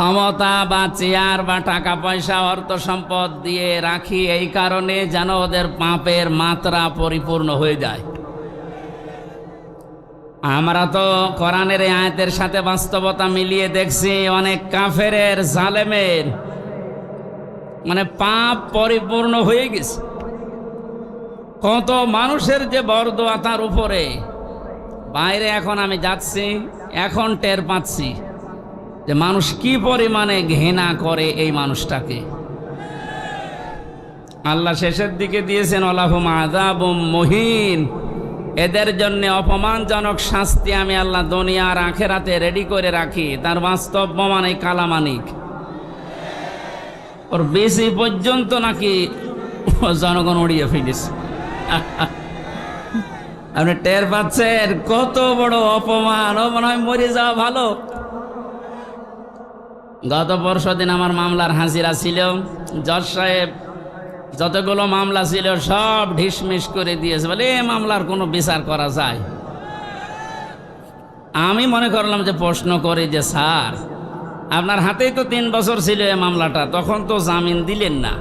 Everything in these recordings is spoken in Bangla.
ক্ষমতা বা চেয়ার বা টাকা পয়সা, অর্থ সম্পদ দিয়ে রাখি এই কারণে যেন ওদের পাপের মাত্রা পরিপূর্ণ হয়ে যায়। আমরা তো কোরআনের আয়াতের সাথে বাস্তবতা মিলিয়ে দেখছি, অনেক কাফেরের জালেমের মানে পাপ পরিপূর্ণ হয়ে গেছে। কত মানুষের যে বরদোয়া তার উপরে। বাইরে এখন আমি যাচ্ছি, এখন টের পাচ্ছি। যে মানুষ কি পরিমাণে ঘৃণা করে এই মানুষটাকে। আল্লাহ শেষের দিকে দিয়েছেন অলাহুম আদাবুম মহিন। এদের জন্য অপমানজনক শাস্তি আমি আল্লাহ দুনিয়ার আখেরাতে রেডি করে রাখি। তার বাস্তব প্রমাণ এই কালামানিক। ওর বেশি পর্যন্ত নাকি জনগণ উড়িয়ে ফেলিস আপনি টের পাচ্ছেন, কত বড় অপমান। ও মনে হয় মরে যাওয়া ভালো। গত পরশু দিন আমার মামলার হাজিরা ছিল। জজ সাহেব যতগুলো মামলা ছিল সব ঢিসমিস করে দিয়েছে বলে এ মামলার কোনো বিচার করা যায়। আমি মনে করলাম যে প্রশ্ন করি যে, স্যার, আপনার হাতেই তো তিন বছর ছিল এ মামলাটা, তখন তো জামিন দিলেন না।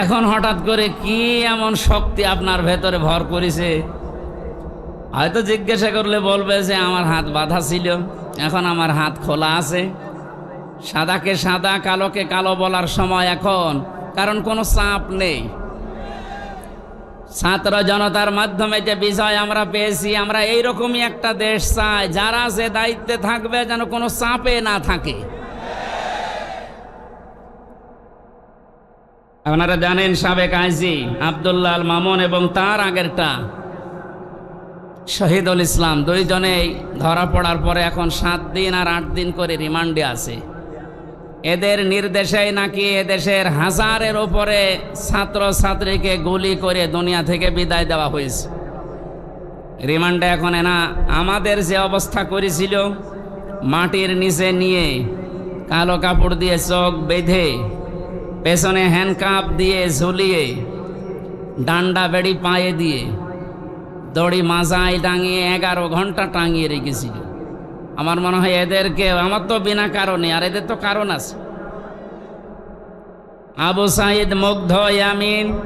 এখন হঠাৎ করে কি এমন শক্তি আপনার ভেতরে ভর করেছে? হয়তো জিজ্ঞাসা করলে বলবে যে, আমার হাত বাঁধা ছিল। এখন আমার হাত খোলা আছে। সাদাকে সাদা, কালোকে কালো বলার সময় এখন, কারণ কোনো চাপ নেই। ছাত্র জনতার মাধ্যমে যে বিষয় আমরা পেয়েছি, আমরা এইরকমই একটা দেশ চাই, যারা যে দায়িত্বে থাকবে যেন কোনো চাপে না থাকে। আপনারা জানেন সাবেক আইজি আবদুল্লাহ মামুন এবং তার আগেরটা। শহীদুল ইসলাম দুইজনেই ধরা পড়ার পরে এখন সাত দিন আর আট দিন করে রিমান্ডে আছে। এদের নির্দেশে নাকি এদেশের হাজারের ওপরে ছাত্র ছাত্রীকে গুলি করে দুনিয়া থেকে বিদায় দেওয়া হয়েছে। রিমান্ডে এখন এনা আমাদের যে অবস্থা করেছিল, মাটির নিচে নিয়ে কালো কাপড় দিয়ে চোখ বেঁধে, পেছনে হ্যান্ডকাপ দিয়ে ঝুলিয়ে, ডান্ডা বেড়ি পায়ে দিয়ে দড়ি মাজায় টাঙিয়ে এগারো ঘণ্টা টাঙিয়ে রেখেছিল আমার মনে হয় এদেরকে, আমার তো বিনা কারণে, আর এদের তো কারণ আছে। আবু সাইদ মুগ্ধ ইয়ামিন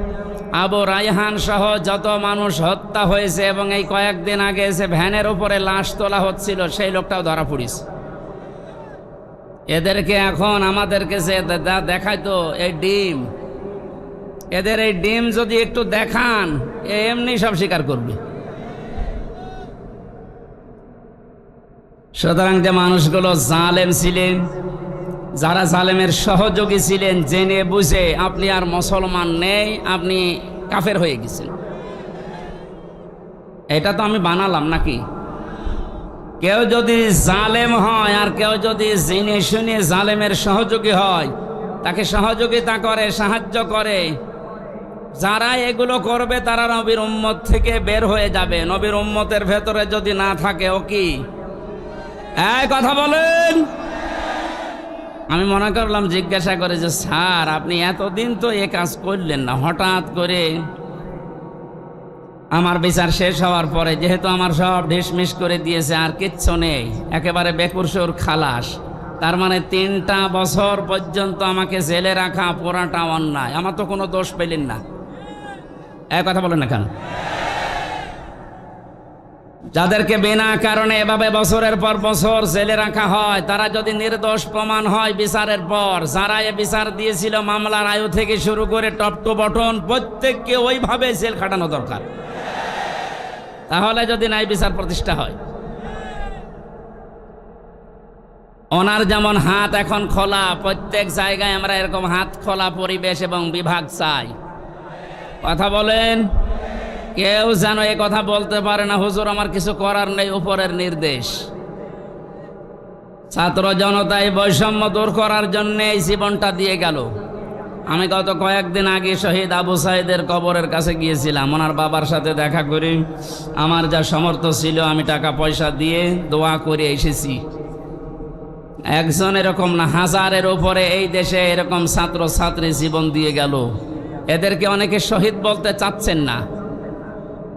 আবু রায়হান সহ যত মানুষ হত্যা হয়েছে এবং এই কয়েকদিন আগে এসে ভ্যানের উপরে লাশ তোলা হচ্ছিল, সেই লোকটাও ধরা পড়িছে। এদেরকে এখন আমাদেরকে দে- দেখায় তো, এই ডিম। এদের এই ডিম যদি একটু দেখান এমনি সব স্বীকার করবে। সুতরাং যে মানুষগুলো জালেম ছিলেন, যারা জালেমের সহযোগী ছিলেন, জেনে বুঝে আপনি আর মুসলমান নেই, আপনি কাফের হয়ে গেছেন। এটা তো আমি বানালাম নাকি? কেউ যদি জালেম হয় আর কেউ যদি জেনে শুনে জালেমের সহযোগী হয়, তাকে সহযোগিতা করে, সাহায্য করে, যারা এগুলো করবে তারা নবীর উম্মত থেকে বের হয়ে যাবে। নবীর উম্মতের ভেতরে যদি না থাকে ও কি? এই কথা বলেন। আমি মনে করলাম, জিজ্ঞাসা করে যে, স্যার, আপনি এতদিন তো এ কাজ করলেন না। হঠাৎ করে আমার বিচার শেষ হওয়ার পরে, যেহেতু আমার সব ঢিসমিস করে দিয়েছে, আর কিচ্ছু নেই, একেবারে বেকুরসুর খালাস। তার মানে তিনটা বছর পর্যন্ত আমাকে জেলে রাখা পোড়াটা অন্যায়। আমার তো কোনো দোষ পেলেন না। এক কথা বলেন না কেন? যাদেরকে বিনা কারণে এভাবে বছরের পর বছর জেলে রাখা হয়, তারা যদি নির্দোষ প্রমাণ হয় বিচারের পর, যারা এ বিচার দিয়েছিল মামলার আয়ু থেকে শুরু করে টপ টু বটন প্রত্যেককে ওইভাবে জেল খাটানো দরকার। তাহলে যদি নাই বিচার প্রতিষ্ঠা হয়। ওনার যেমন হাত এখন খোলা, প্রত্যেক জায়গায় আমরা এরকম হাত খোলা পরিবেশ এবং বিভাগ চাই। কথা বলেন। কেউ যেন এ কথা বলতে পারে না, হুজুর, আমার কিছু করার নেই, উপরের নির্দেশ। ছাত্র জনতায় বৈষম্য দূর করার জন্য এই জীবনটা দিয়ে গেল। আমি গত কয়েকদিন আগে শহীদ আবু সাইদের কবরের কাছে গিয়েছিলাম। ওনার বাবার সাথে দেখা করি আমার যা সমর্থ ছিল, আমি টাকা পয়সা দিয়ে দোয়া করে এসেছি। একজন এরকম না, হাজারের উপরে এই দেশে এরকম ছাত্র ছাত্রী জীবন দিয়ে গেল। এদেরকে অনেকে শহীদ বলতে চাচ্ছেন না।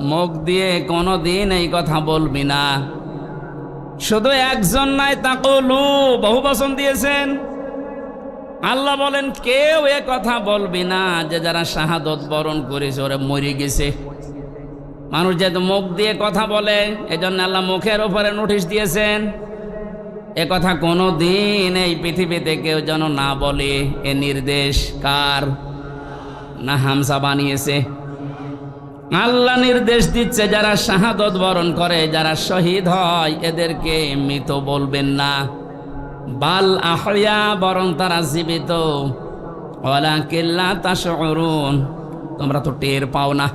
মুখ দিয়ে কোনো দিন এই কথা বলবি না। শুধু একজন নাই তাকলু বহু বচন দিয়েছেন। আল্লাহ বলেন, কেউ এ কথা বলবি না, যে যারা শাহাদত বরণ করেছে, ওরা মরে গেছে। মানুষ যেহেতু মুখ দিয়ে কথা বলে, এজন্য আল্লাহ মুখের ওপরে নোটিশ দিয়েছেন। এ কথা কোনো দিন এই পৃথিবীতে কেউ যেন না বলে। এ নির্দেশ কার? না হামসা বানিয়েছে। আল্লাহ নির্দেশ দিচ্ছে, যারা শাহাদত বরণ করে, যারা শহীদ হয়, এদেরকে মৃত বলবেন না। বাল আহয়া, বরং তারা জীবিত। ওলা কিল্লা তাশউরুন, তোমরা তো টের পাও না।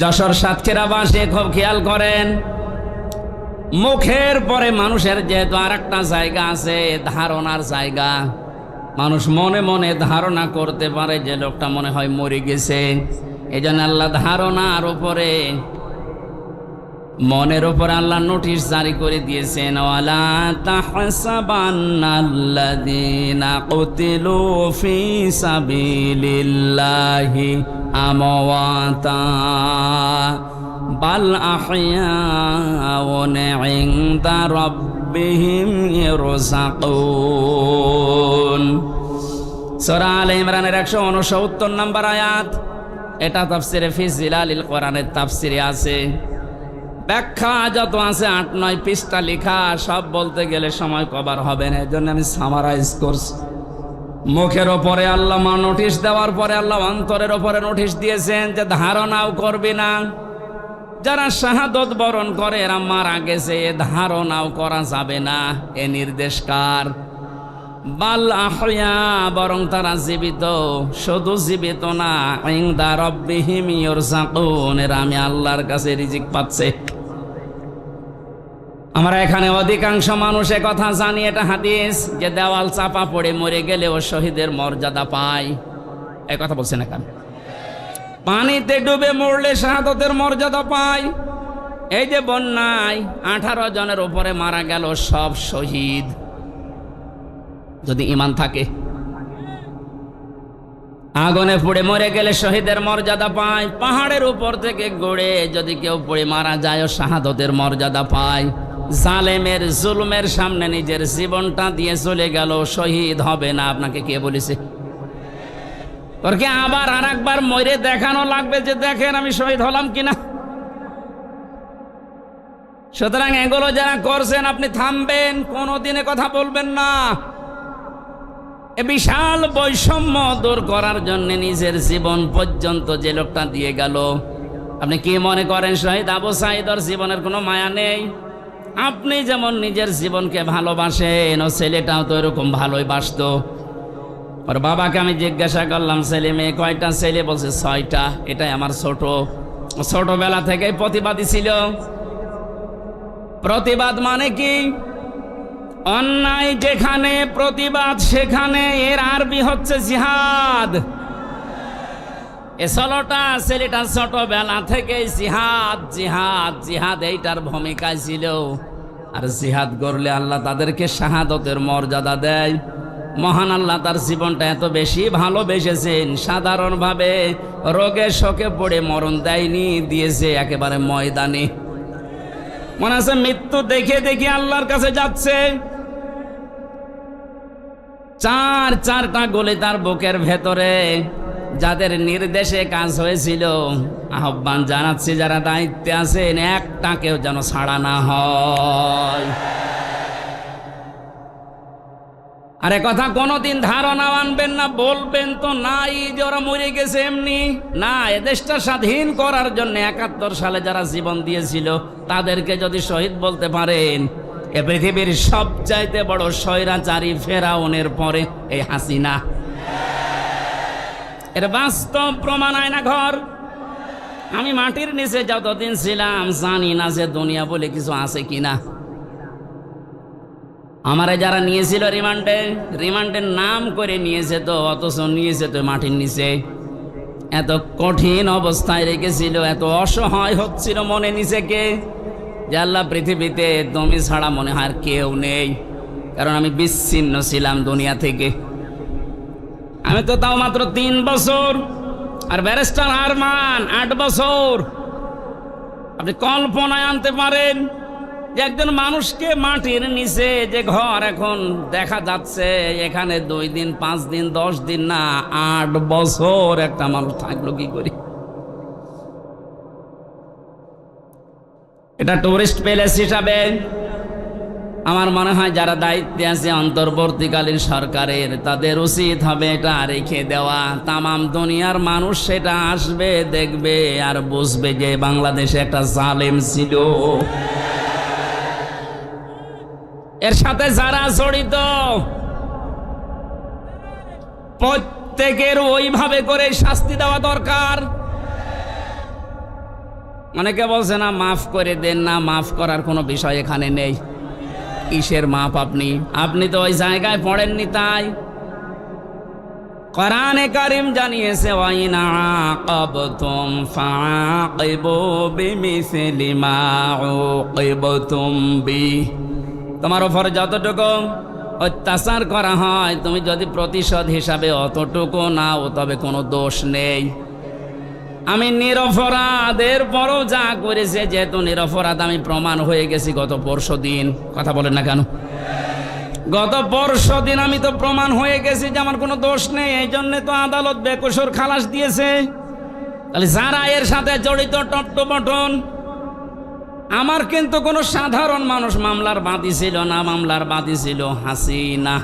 যশোর সাতক্ষীরা বাসে খুব খেয়াল করেন, মুখের পরে মানুষের যেহেতু আর একটা জায়গা আছে, ধারণার জায়গা মানুষ মনে মনে ধারণা করতে পারে যে লোকটা মনে হয় মরে গেছে। এই জন্য আল্লাহ ধারণার উপরে, মনের উপর আল্লাহ নোটিশ জারি করে দিয়েছেন, ওয়ালা বাল আহয়াউন ইনদা রাব্বিহিম ইরযাকুন সূরা আলে ইমরানের 169 নম্বর আয়াত। এটা তাফসিরে ফি জিলালিল কোরআনের তাফসিরে আছে। ব্যাখ্যা যত আছে আট নয় পৃষ্ঠা লেখা, সব বলতে গেলে সময় কভার হবে না। এজন্য আমি সামারাইজ করছি। মুখের ওপরে আল্লাহ মা নোটিশ দেওয়ার পরে আল্লাহ অন্তরের ওপরে নোটিশ দিয়েছেন যে ধারণাও করবি না। যারা শাহাদত বরণ করে, এরা মারা গেছে। ধারণাও করা যাবে না। এ নির্দেশ কার? বাল আহয়া, বরং তারা জীবিত। শুধু জীবিত না ইংদা রব্বিহিম ইয়রজাকুন এরা আমি আল্লাহর কাছে রিজিক পাচ্ছে। আমরা এখানে অধিকাংশ মানুষ এ কথা জানি, এটা হাদিস, যে দেওয়াল চাপা পড়ে মরে গেলেও শহীদের মর্যাদা পায়। এই কথা বলছেন এখানে। পানিতে ডুবে মরলে শাহাদতের মর্যাদা পায় এই যে বন্যায় আঠারো জনের উপরে মারা গেল, সব শহীদ। যদি ইমান থাকে, আগুনে পুড়ে মরে গেলে শহীদের মর্যাদা পায় পাহাড়ের উপর থেকে গড়ে যদি কেউ পড়ে মারা যায় শাহাদতের মর্যাদা পায় জালেমের জুলুমের সামনে নিজের জীবনটা দিয়ে চলে গেল শহীদ হবে না। আপনাকে কে বলেছে? তোরকে আবার আর একবার মরে দেখানো লাগবে যে দেখেন আমি শহীদ হলাম কিনা। সুতরাং এগুলো যারা করছেন, আপনি থামবেন, কোনোদিনে কথা বলবেন না। এ বিশাল বৈষম্য দূর করার জন্য নিজের জীবন পর্যন্ত যে লোকটা দিয়ে গেল। আপনি কি মনে করেন, শহীদ আবু সাইদর জীবনের কোনো মায়া নেই? আপনি যেমন নিজের জীবনকে ভালোবাসেন, ও ছেলেটাও তো এরকম ভালোই বাসত। ওর বাবাকে আমি জিজ্ঞাসা করলাম, ছেলে মেয়ে, কয়টা ছেলে? বলছে, ছয়টা। এটাই আমার ছোট। ছোটবেলা থেকেই প্রতিবাদী ছিল। প্রতিবাদ মানে কি? অন্যায় যেখানে প্রতিবাদ, সেখানে এর আরবি হচ্ছে জিহাদ। এ ষোলোটা ছেলেটা ছোটবেলা থেকে জিহাদ জিহাদ জিহাদ এইটার ভূমিকায় ছিল। আর জিহাদ করলে আল্লাহ তাদেরকে শাহাদতের মর্যাদা দেয়। মহান আল্লাহ তার জীবনটা এত বেশি ভালোবেসেছেন। সাধারণভাবে রোগে শোকে পড়ে মরণ দেয়নি, দিয়েছে একেবারে ময়দানে। মনে আছে, মৃত্যু দেখে দেখে আল্লাহর কাছে যাচ্ছে। চার চারটা গলি তার বুকের ভেতরে। যাদের নির্দেশে কাজ হয়েছিল, আহ্বান জানাচ্ছি, যারা দায়িত্বে আছেন, একটা কেউ যেন ছাড়া না হয়। আরে কথা কোনোদিন ধারণা আনবেন না, বলবেন তো, নাই যে ওরা মরে গেছে এমনি। না, এ দেশটা স্বাধীন করার জন্য একাত্তর সালে যারা জীবন দিয়েছিল, তাদেরকে যদি শহীদ বলতে পারেন, এ পৃথিবীর সবচাইতে বড় স্বৈরাচারী ফেরাউনের পরে এই হাসিনা। এর বাস্তব প্রমাণ আয় না ঘর। আমি মাটির নিচে যতদিন ছিলাম, জানি না যে দুনিয়া বলে কিছু আছে কিনা। আমারে যারা নিয়েছিল রিমান্ডে রিমান্ডের নাম করে নিয়েছে তো, অথচ নিয়েছে তো মাটির নিচে। এত কঠিন অবস্থায় রেখেছিল, এত অসহায় হচ্ছিল মনে নিজেকে যে আল্লাহ পৃথিবীতে তুমি ছাড়া মনে হয় আর কেউ নেই। কারণ আমি বিচ্ছিন্ন ছিলাম দুনিয়া থেকে। আমি তো তাও মাত্র তিন বছর, আর ব্যারিস্টার আরমান আট বছর। আপনি কল্পনায় আনতে পারেন একজন মানুষকে মাটির নিচে যে ঘর এখন দেখা যাচ্ছে, এখানে দুই দিন, পাঁচ দিন, দশ দিন না, আট বছর একটা মানুষ থাকল কি করি? এটা টুরিস্ট প্যালেস হিসাবে আমার মনে হয় যারা দায়িত্বে আছে অন্তর্বর্তীকালীন সরকারের, তাদের উচিত হবে এটা রেখে দেওয়া। তামাম দুনিয়ার মানুষ সেটা আসবে, দেখবে আর বুঝবে যে বাংলাদেশে একটা জালেম ছিল। এর সাথে যারা জড়িত, প্রত্যেকের ওইভাবে করে শাস্তি দেওয়া দরকার। অনেকে বলছে, না, মাফ করে দেন না, মাফ করার কোনো বিষয় এখানে নেই। কিসের মাপ আপনি? আপনি তো ওই জায়গায় পড়েননি তাই। কোরআনে কারিম জানিয়েছে, ওয়াইনা আকাবতুম ফাআকিবু বিমিসলি মা উকিবতুম বি তোমার উপর যতটুকু অত্যাচার করা হয়, তুমি যদি প্রতিশোধ হিসাবে অতটুকু নাও, তবে কোনো দোষ নেই। আমি নিরপরাধের পরও যা করেছে, যেহেতু নিরপরাধ আমি প্রমাণ হয়ে গেছি গত পরশু দিন। কথা বলেন না কেন? গত পরশু দিন আমি তো প্রমাণ হয়ে গেছি যে আমার কোনো দোষ নেই, এই জন্য তো আদালত বেকসুর খালাস দিয়েছে। তাহলে যারা এর সাথে জড়িত টট্ট বটন। আমার কিন্তু কোনো সাধারণ মানুষ মামলার বাদী ছিল না, মামলার বাদী ছিল হাসিনা।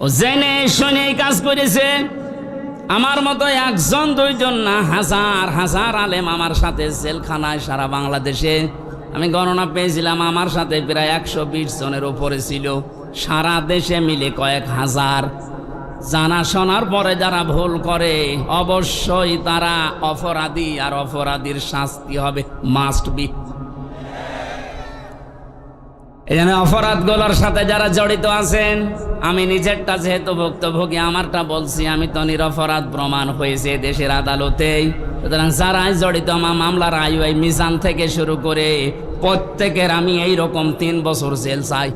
ও জেনে শুনে কাজ করেছে। আমার মতো একজন, দুইজন না, হাজার হাজার আলেম আমার সাথে জেলখানায় সারা বাংলাদেশে। আমি গণনা পেয়েছিলাম, আমার সাথে প্রায় একশো বিশ জনের উপরে ছিল। সারা দেশে মিলে কয়েক হাজার। জানা শোনার পরে যারা ভুল করে, অবশ্যই তারা অপরাধী আর অপরাধীর শাস্তি হবে মাস্ট বি জন্য অপরাধগুলোর সাথে যারা জড়িত আছেন, আমি নিজেরটা যেহেতু ভুক্তভোগী, আমারটা বলছি, আমি তো নিরপরাধ প্রমাণ হয়েছে দেশের আদালতেই। সুতরাং যারাই জড়িত, আমার মামলার আয়ু মিজান থেকে শুরু করে প্রত্যেকের আমি এই রকম তিন বছর জেল চাই।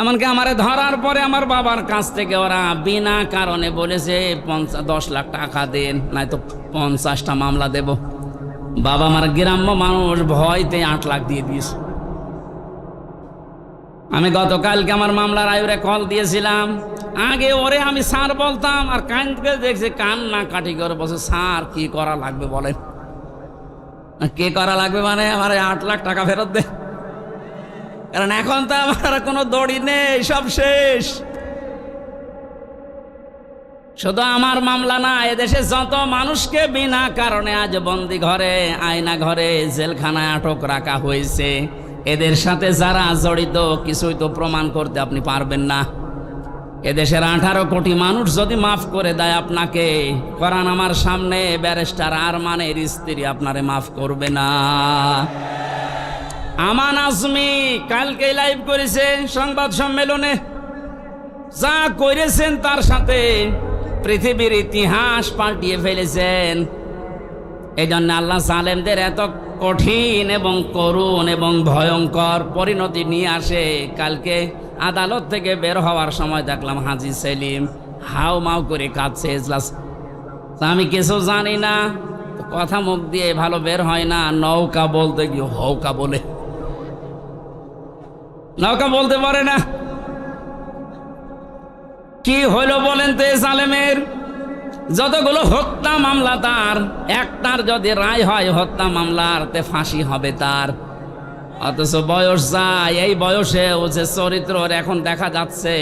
এমনকি আমারে ধরার পরে আমার বাবার কাছ থেকে ওরা বিনা কারণে বলেছে পঞ্চাশ দশ লাখ টাকা দেন, নয়তো পঞ্চাশটা মামলা দেব। বাবা আমার গ্রাম্য মানুষ, ভয়তে আট লাখ দিয়ে দিয়েছে। আমি গতকালকে আমার মামলার আয়ুরে কল দিয়েছিলাম। আগে ওরে আমি স্যার বলতাম, আর কান থেকে দেখছি কান না কাটি করে বসে স্যার, কি করা লাগবে বলেন? কে করা লাগবে মানে? আমার আট লাখ টাকা ফেরত দে। কারণ এখন তো আমার কোনো দড়ি নেই, সব শেষ। শুধু আমার মামলা না, এদেশে যত মানুষকে বিনা কারণে আজ বন্দি ঘরে, আয়না ঘরে, জেলখানায় আটক রাখা হয়েছে, এদের সাথে যারা জড়িত, কিছুই তো প্রমাণ করতে আপনি পারবেন না। এদেশের আঠারো কোটি মানুষ যদি মাফ করে দেয় আপনাকে করান আমার সামনে ব্যারিস্টার আর মানের স্ত্রী আপনারে মাফ করবে না। আমান আজমি কালকে লাইভ করেছেন সংবাদ সম্মেলনে। যা করেছেন তার সাথে পৃথিবীর ইতিহাস পাল্টিয়ে ফেলেছেন। এই জন্য আল্লাহ সালেমদের এত কঠিন এবং করুণ এবং ভয়ঙ্কর পরিণতি নিয়ে আসে। কালকে আদালত থেকে বের হওয়ার সময় দেখলাম হাজি সেলিম হাও মাও করে কাঁদছে এজলাস আমি কিছু জানি না, কথা মুখ দিয়ে ভালো বের হয় না, নৌকা বলতে কি হৌকা বলে। নৌকা বলতে পারে না। কি হইল বলেন তো সালেমের যতগুলো হত্যা মামলা তার, একটার যদি রায় হয় হত্যা মামলার, তে ফাঁসি হবে তার। অথচ বয়স যায়, এই বয়সে ও যে চরিত্র ওর এখন দেখা যাচ্ছে,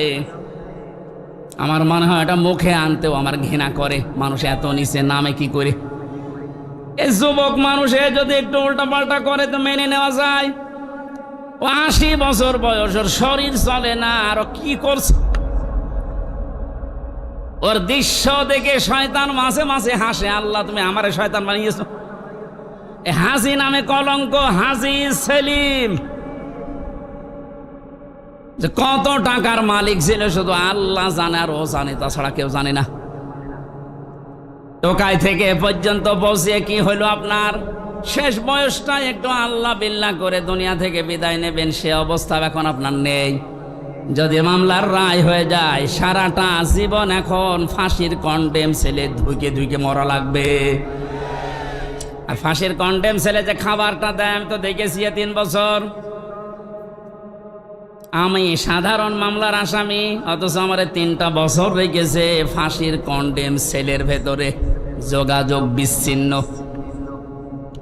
আমার মনে হয় এটা মুখে আনতেও আমার ঘৃণা করে। মানুষ এত নিচে নামে কি করে? এই যুবক মানুষে যদি একটু উল্টা পাল্টা করে তো মেনে নেওয়া যায়। আশি বছর বয়স ওর শরীর চলে না, আর কি করছে? ওর দৃশ্য দেখে শয়তান মাসে মাসে হাসে, আল্লাহ, তুমি আমারে শয়তান বানিয়েছো। হাসি নামে কলঙ্ক, হাজি সেলিম। যে কত টাকার মালিক ছিল, শুধু আল্লাহ জানে আর ও জানে, তাছাড়া কেউ জানে না। টোকাই থেকে পর্যন্ত বসিয়ে কি হলো আপনার? শেষ বয়সটা একটু আল্লাহ বিল্লাহ করে দুনিয়া থেকে বিদায় নেবেন, সে অবস্থা এখন আপনার নেই। যদি মামলার রায় হয়ে যায়, সারাটা জীবন এখন ফাঁসির কন্ডেম ছেলে ধুইকে ধুইকে মরা লাগবে। আর ফাঁসির কন্ডেম ছেলে যে খাবারটা দেয়, আমি তো দেখেছি তিন বছর। আমি সাধারণ মামলার আসামি, অথচ আমার তিনটা বছর রেখেছে ফাঁসির কন্ডেম সেলের ভেতরে যোগাযোগ বিচ্ছিন্ন।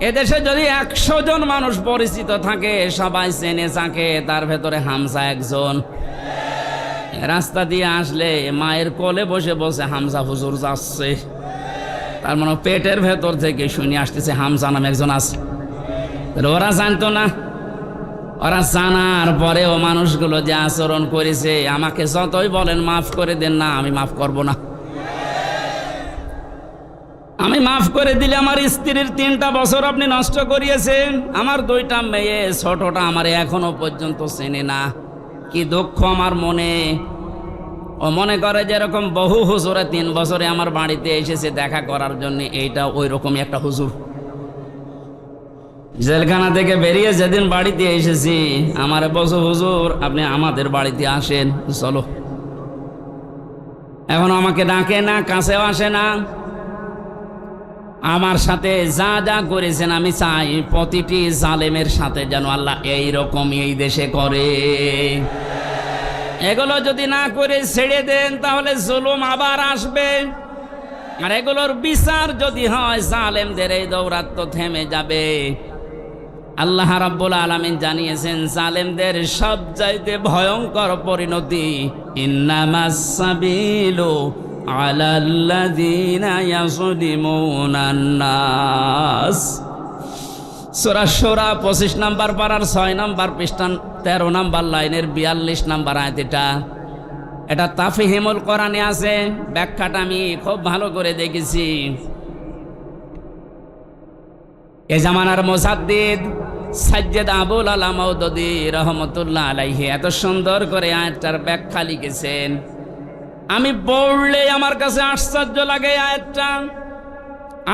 এদেশে যদি একশো জন মানুষ পরিচিত থাকে, সবাই চেনে থাকে তার ভেতরে হামসা একজন। রাস্তা দিয়ে আসলে মায়ের কোলে বসে বসে হামসা হুজুর যাচ্ছে। তার মানে পেটের ভেতর থেকে শুনে আসতেছে হামসা নামে একজন আছে। ওরা জানতো না। ওরা জানার পরেও মানুষগুলো যে আচরণ করেছে, আমাকে যতই বলেন, মাফ করে দেন, না, আমি মাফ করব না। আমি মাফ করে দিলে আমার স্ত্রীর তিনটা বছর আপনি নষ্ট করিয়েছেন। আমার দুইটা মেয়ে, ছোটটা আমার এখনও পর্যন্ত চেনে না। কি দুঃখ আমার মনে। ও মনে করে যেরকম বহু হুজুরে তিন বছরে আমার বাড়িতে এসেছে দেখা করার জন্য, এইটা ওই রকমই একটা হুজুর। জেলখানা থেকে বেরিয়ে যেদিন বাড়িতে এসেছি, আমার বসু হুজুর, আপনি আমাদের বাড়িতে আসেন, চলো। এখন আমাকে ডাকে না, কাছেও আসে না। আমার সাথে যা যা করেছেন, আমি চাই প্রতিটি জালেমের সাথে যেন আল্লাহ এই রকম এই দেশে করে। এগুলো যদি না করে ছেড়ে দেন, তাহলে জুলুম আবার আসবে। আর এগুলোর বিচার যদি হয়, জালেমদের এই দৌরাত্ম থেমে যাবে। আল্লাহ রাব্বুল আলামিন জানিয়েছেন, জালেমদের সব চাইতে ভয়ঙ্কর পরিণতি, ইন্নামাস সাবিলু আলাল্লাযিনা ইয়াযলিমুনান নাস। সূরা শোরা 25 নাম্বার পারার 6 নাম্বার পৃষ্ঠান 13 নাম্বার লাইনের 42 নাম্বার আয়াত এটা এটা তাফহিমুল কোরআনে আছে, ব্যাখ্যাটা আমি খুব ভালো করে দেখেছি। এ জামানার মোসাদ্দিদ সাজ্জেদ আবুল আলা মৌদদি রহমতুল্লাহ আলাইহি এত সুন্দর করে আয়াতটার ব্যাখ্যা লিখেছেন। আমি পড়লে আমার কাছে আশ্চর্য লাগে আয়াতটা।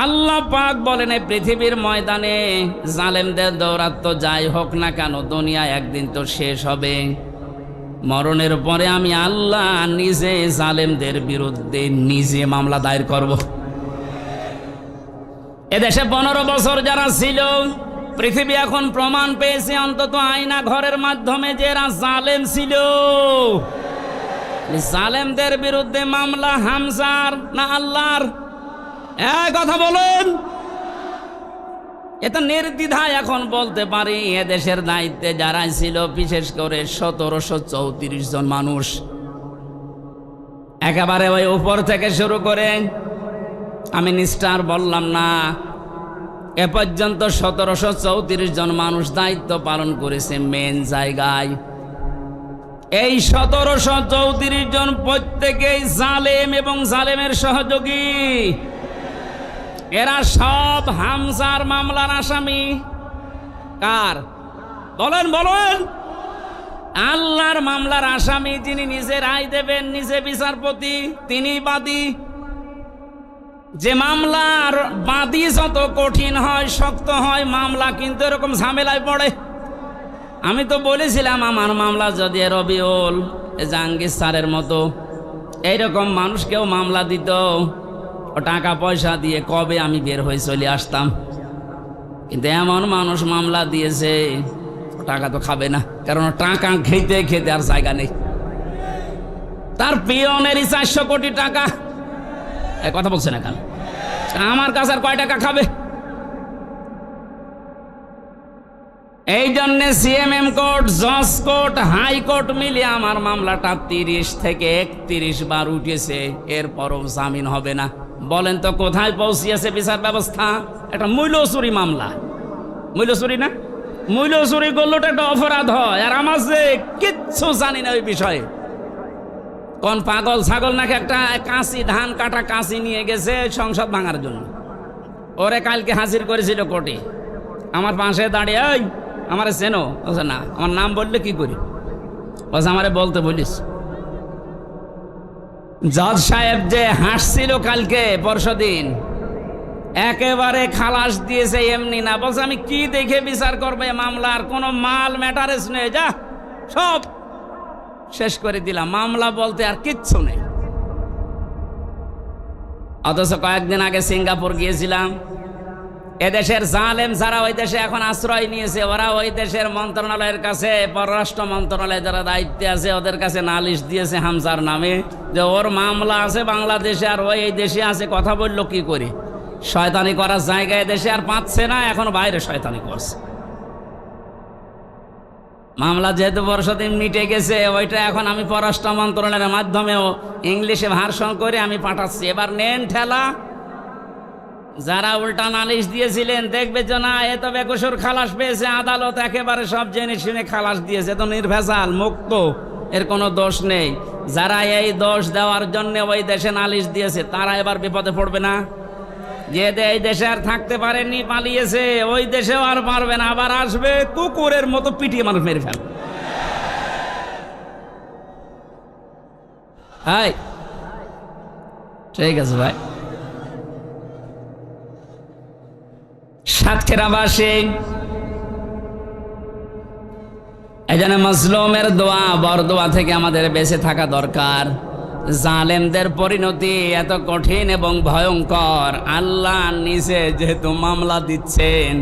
আল্লাহ পাক বলেন, এই পৃথিবীর ময়দানে জালেমদের দৌরাত্ম যাই হোক না কেন, দুনিয়া একদিন তো শেষ হবে। মরণের পরে আমি আল্লাহ নিজে জালেমদের বিরুদ্ধে নিজে মামলা দায়ের করব। এদেশে পনেরো বছর যারা ছিল, পৃথিবী এখন প্রমাণ পেয়েছে অন্তত আয়না ঘরের মাধ্যমে যে এরা জালেম ছিল। জালেমদের বিরুদ্ধে মামলা হামসার না আল্লাহর? কথা বলুন। এটা নির্দ্বিধায় এখন বলতে পারি এদেশের দায়িত্বে যারা ছিল, বিশেষ করে সতেরোশো চৌত্রিশ জন মানুষ। একেবারে ওই উপর থেকে শুরু করে, আমি নিষ্ঠার বললাম না, এ পর্যন্ত সতেরোশো চৌত্রিশ জন মানুষ দায়িত্ব পালন করেছে মেন জায়গায়। এই সতেরোশো চৌত্রিশ জন প্রত্যেকেই জালেম এবং জালেমের সহযোগী। এরা সব হামসার মামলার আসামি। কার? বলেন বলেন। আল্লাহর মামলার আসামি যিনি নিজে রায় দেবেন, নিজে বিচারপতি, তিনি বাদী। যে মামলার বাদী যত কঠিন হয়, শক্ত হয়, মামলা কিন্তু এরকম ঝামেলায় পড়ে। আমি তো বলেছিলাম, আমার মামলা যদি রবিউল জাহাঙ্গীর স্যারের মতো এইরকম মানুষকেও মামলা দিত টাকা পয়সা দিয়ে কবে আমি বের হয়ে চলে আসতাম? কিন্তু এমন মানুষ মামলা দিয়েছে টাকা তো খাবে না, কারণ টাকা খেতে খেতে আর জায়গা নেই। তার পিয়নেরই চারশো কোটি টাকা। কথা বলছে না কেন? আমার কাছে আর কয় টাকা খাবে? এই জন্যে সিএমএম কোর্ট, জজ কোর্ট হাইকোর্ট মিলিয়ে আমার মামলাটা তিরিশ থেকে একত্রিশ বার উঠেছে। এরপরও জামিন হবে না। বলেন তো, কোথায় পৌঁছিয়েছে বিচার ব্যবস্থা? একটা মূল্যচুরি মামলা। মূল্যচুরি না? মূল্যচুরি করলে একটা অপরাধ হয়। আর আমার যে কিচ্ছু জানি না ওই বিষয়ে। কোন পাগল ছাগল নাকি একটা কাঁচি, ধান কাটা কাঁচি নিয়ে গেছে সংসদ ভাঙার জন্য? ওরে কালকে হাজির করেছিল কোর্টে। আমার পাশে দাঁড়িয়ে আমার চেনো? বলছে না। আমার নাম বললে কি করি? বলছে আমারে বলতে বলিস। জজ সাহেব যে হাসছিল কালকে পরশুদিন একেবারে খালাস দিয়েছে এমনি না। বলছে, আমি কি দেখে বিচার করবে মামলার? কোনো মাল ম্যাটারেস নেই। যা, সব শেষ করে দিলাম। মামলা বলতে আর কিচ্ছু নেই। অথচ কয়েকদিন আগে সিঙ্গাপুর গিয়েছিলাম। এদেশের জালেম যারা ওই দেশে এখন আশ্রয় নিয়েছে, ওরা ওই দেশের মন্ত্রণালয়ের কাছে, পররাষ্ট্র মন্ত্রণালয়ে যারা দায়িত্বে আছে, ওদের কাছে নালিশ দিয়েছে হামজার নামে যে ওর মামলা আছে বাংলাদেশে আর ওই এই দেশে আছে, কথা বলল কি করে? শয়তানি করার জায়গায় দেশে আর পাচ্ছে না, এখন বাইরে শয়তানি করছে। মামলা যেহেতু বর্ষদিন মিটে গেছে, ওইটা এখন আমি পররাষ্ট্র মন্ত্রণালয়ের মাধ্যমেও ইংলিশে ভার্সন করে আমি পাঠাচ্ছি। এবার নেন ঠেলা যারা উল্টা নালিশ দিয়েছিলেন, দেখবে যে না, এ বেকসুর খালাস পেয়েছে, আদালত একেবারে সব জেনে শুনে খালাস দিয়েছে, তো নির্ভেজাল, মুক্ত, এর কোনো দোষ নেই। যারা এই দোষ দেওয়ার জন্য ওই দেশে নালিশ দিয়েছে, তারা এবার বিপদে পড়বে না। যে এই দেশে আর থাকতে পারেনি পালিয়েছে, ওই দেশেও আর পারবে না, আবার আসবে, কুকুরের মতো পিটিয়ে মানুষ মেরে হাই ঠিক আছে, ভাই। সাতক্ষীরাবাসী এই জন্য মজলুমের দোয়া বরদোয়া থেকে আমাদের বেঁচে থাকা দরকার। জালেমদের পরিণতি এত কঠিন এবং ভয়ঙ্কর। আল্লাহ নিজে যেহেতু মামলা দিচ্ছেন,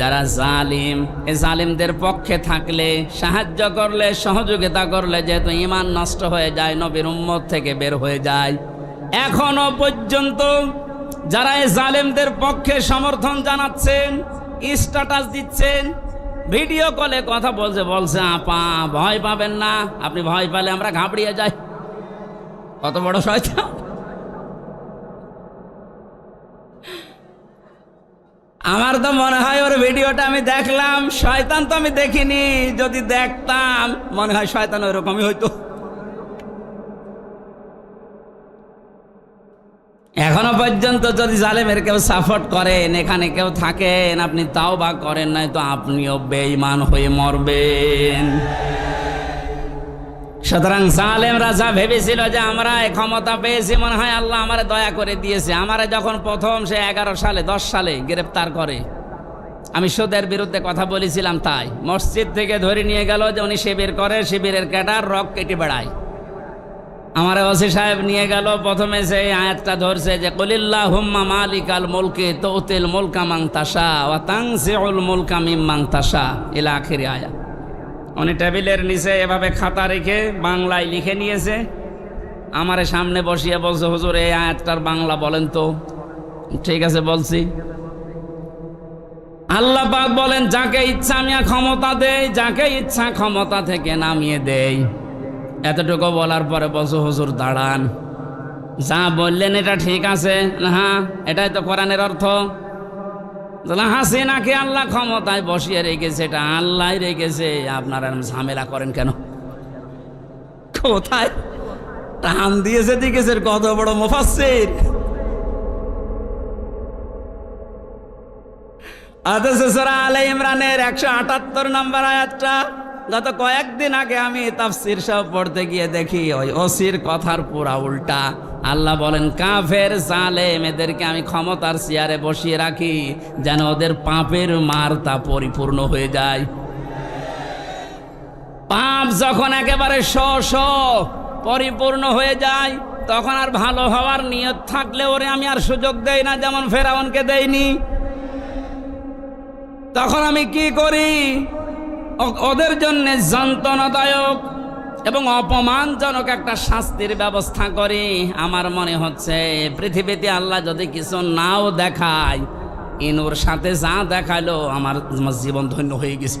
যারা জালিম, এ জালিমদের পক্ষে থাকলে, সাহায্য করলে, সহযোগিতা করলে যেহেতু ইমান নষ্ট হয়ে যায়, নবীর উম্মত থেকে বের হয়ে যায়। এখনও পর্যন্ত যারা এই জালেমদের পক্ষে সমর্থন জানাচ্ছেন স্ট্যাটাস দিচ্ছেন ভিডিও কলে কথা বলছে বলছে, আপা, ভয় পাবেন না, আপনি ভয় পেলে আমরা ঘাবড়িয়ে যাই। কত বড় শয়তান। আমার তো মনে হয় ওর ভিডিওটা আমি দেখলাম, শয়তান তো আমি দেখিনি, যদি দেখতাম, মনে হয় শয়তান ওইরকমই হইতো। এখনও পর্যন্ত যদি জালেমের কেউ সাপোর্ট করেন, এখানে কেউ থাকেন, আপনি তাও বা করেন নাই তো আপনিও বেঈমান হয়ে মরবেন। সুতরাং জালেম রাজা ভেবেছিল যে আমরা ক্ষমতা পেয়েছি, মনে হয় আল্লাহ আমারে দয়া করে দিয়েছে। আমারে যখন প্রথম সে এগারো সালে, দশ সালে গ্রেপ্তার করে, আমি সুদের বিরুদ্ধে কথা বলেছিলাম তাই। মসজিদ থেকে ধরে নিয়ে গেল যে উনি শিবির করে, শিবিরের ক্যাটার রক কেটে বেড়ায়। আমার ওসি সাহেব নিয়ে গেল, প্রথমে যে আয়াতটা ধরছে যে কলিল্লাহ হুম্মা মালিক আল মুলকে তৌতিল মুলকা মাং তাসা ওয়া তাংসিউল মুলকা মিম্মাং তাসা এলা আখিরি আয়া উনি টেবিলের নিচে এভাবে খাতা রেখে বাংলায় লিখে নিয়েছে। আমার সামনে বসিয়ে বলছে, হুজুর, এই আয়াতটার বাংলা বলেন তো। ঠিক আছে, বলছি। আল্লাহ পাক বলেন, যাকে ইচ্ছা, আমি ক্ষমতা দেই, যাকে ইচ্ছা, ক্ষমতা থেকে নামিয়ে দেই। এতটুকু বলার পরে বলছো, হুজুর, দাঁড়ান। যা বললেন, এটা ঠিক আছে। হ্যাঁ এটাই তো কোরআনের অর্থ। হাসিনাকে আল্লাহ ক্ষমতায় বসিয়ে রেখেছে। এটা আল্লাহ রেখেছে। আপনারা ঝামেলা করেন কেন? কোথায়? টান দিয়েছে দিকেছে কত বড় মুফাসসির। অথচ সূরা আলে ইমরানের একশো আটাত্তর নম্বর আয়াতটা গত কয়েকদিন আগে আমি তাফসির সব পড়তে গিয়ে দেখি ওই ওসির কথার পুরা উল্টা। আল্লাহ বলেন, কাফের, জালেম, এদেরকে আমি ক্ষমতার চেয়ারে বসিয়ে রাখি যেন ওদের পাপের মার তা পরিপূর্ণ হয়ে যায়। পাপ যখন একেবারে শ পরিপূর্ণ হয়ে যায়, তখন আর ভালো হওয়ার নিয়ত থাকলে ওরে আমি আর সুযোগ দেই না, যেমন ফেরাউনকে দেইনি। তখন আমি কি করি? ওদের জন্য যন্ত্রণাদায়ক এবং অপমানজনক একটা শাস্তির ব্যবস্থা করি। আমার মনে হচ্ছে পৃথিবীতে আল্লাহ যদি কিছু নাও দেখায়, ইনুর সাথে যা দেখাল আমার জীবন ধন্য হয়ে গেছে।